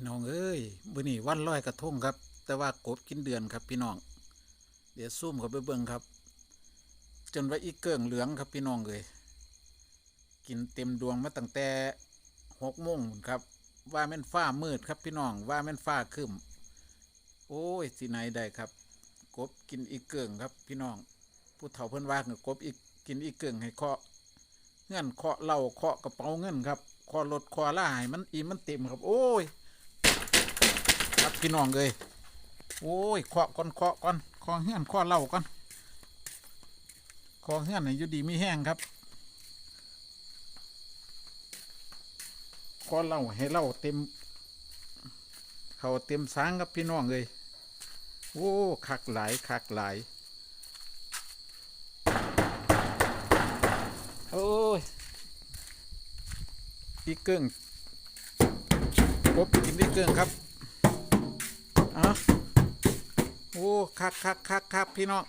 พี่น้องเอ้ยมื้อนี้วันลอยกระทงครับ แต่ว่ากบกินเดือนครับพี่น้อง เดี๋ยวซูมเข้าไปเบิ่งครับ จนว่าอีเกิ่งเหลืองครับพี่น้องเอ้ยกินเต็มดวงมาตั้งแต่หกโมงครับ ว่าแม่นฟ้ามืดครับพี่น้องว่าแม่นฟ้าครึมโอ้ยสิไหนได้ครับ กบกินอีเกิ่งครับพี่น้อง ผู้เฒ่าเพิ่นว่าคือกบอีกกินอีเกิ่งให้เคาะเงินเคาะเหล้าเคาะกระเป๋าเงินครับเคาะรถเคาะล่าให้มันอิ่มมันเต็มครับ โอ้ย พี่น้องเลยโอ้ยเคาะก่อนเคาะก่อนคาะเฮือนเคาะเหล้าก่อนคาะเฮือนให้อยู่ดีมีแห้งครับเคาะเหล้าให้เหล้าเต็ม เขาเต็มสางครับพี่น้องเลยโอ้คักหลายคักหลายโอ้ยอีกเกิ้งกบกินอีเกิ้งครับ อะโอ้คักคักคักคักพี่น้อง